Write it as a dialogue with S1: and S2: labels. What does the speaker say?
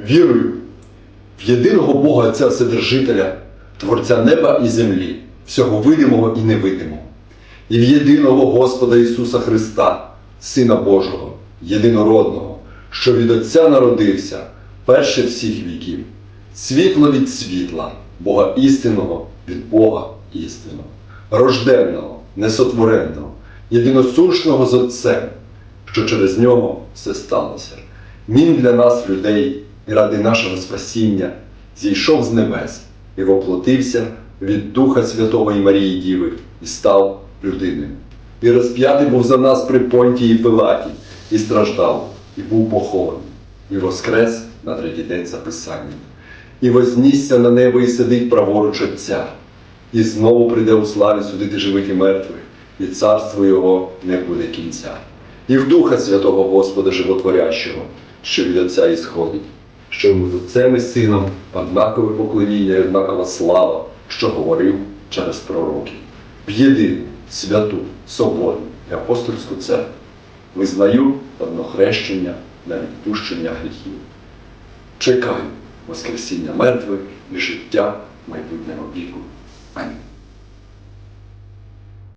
S1: Вірую в єдиного Бога Отця Вседержителя, Творця неба і землі, всього видимого і невидимого, і в єдиного Господа Ісуса Христа, Сина Божого, єдинородного, що від Отця народився, перше всіх віків, світло від світла, Бога істинного від Бога істинного, рожденного, несотвореного, єдиносушного з Отцем, що через нього все сталося. Він для нас, людей, і ради нашого спасіння зійшов з небес і воплотився від Духа Святого і Марії Діви і став людиною. І розп'ятий був за нас при Понтії Пилаті, і страждав, і був похований, і воскрес на третій день за Писанням, і вознісся на небо і сидить праворуч Отця, і знову прийде у славі судити живих і мертвих, і царство Його не буде кінця. І в Духа Святого Господа Животворящого, що від Отця ісходить, що йому з Отцем і Сином однакове поклоніння і однакова слава, що говорив через пророків. В єдину, святу, соборну і апостольську церкву визнаю однохрещення на відпущення гріхів. Чекаю Воскресіння мертвих і життя майбутнього віку. Амінь.